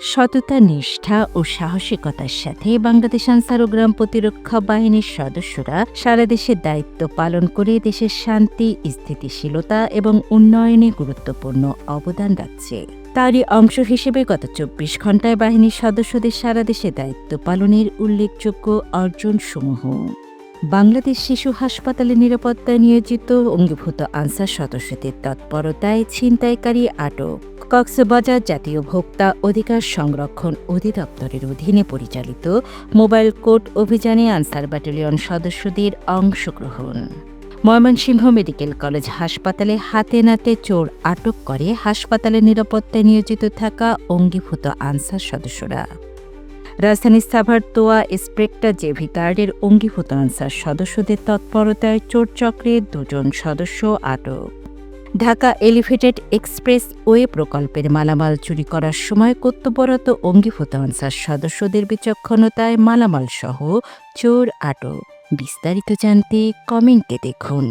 সততা, নিষ্ঠা ও সাহসিকতার সাথে বাংলাদেশ আনসার ও গ্রাম প্রতিরক্ষা বাহিনীর সদস্যরা সারা দেশে দায়িত্ব পালন করে দেশের শান্তি, স্থিতিশীলতা এবং উন্নয়নে গুরুত্বপূর্ণ অবদান রাখছে। তারই অংশ হিসেবে গত চব্বিশ ঘন্টায় বাহিনীর সদস্যদের সারা দেশে দায়িত্ব পালনের উল্লেখযোগ্য অর্জনসমূহ। বাংলাদেশ শিশু হাসপাতালে নিরাপত্তায় নিয়োজিত অঙ্গীভূত আনসার সদস্যদের তৎপরতায় ছিনতাইকারী আটক। কক্সবাজার জাতীয় ভোক্তা অধিকার সংরক্ষণ অধিদপ্তরের অধীনে পরিচালিত মোবাইল কোর্ট অভিযানে আনসার ব্যাটালিয়ন সদস্যদের অংশগ্রহণ। ময়মনসিংহ মেডিকেল কলেজ হাসপাতালে হাতে নাতে চোর আটক করে হাসপাতালে নিরাপত্তায় নিয়োজিত থাকা অঙ্গীভূত আনসার সদস্যরা। রাজধানীর সাভার তোয়া স্প্রেক্টা জেভি গার্ডের অঙ্গীভূত আনসার সদস্যদের তৎপরতায় চোর চক্রে দুজন সদস্য আটক। ঢাকা এলিভেটেড এক্সপ্রেস ওয়ে প্রকল্পের মালামাল চুরি করার সময় কর্তব্যরত অঙ্গীভূত আনসার সদস্যদের বিচক্ষণতায় মালামাল সহ চোর আটক। বিস্তারিত জানতে কমেন্টে দেখুন।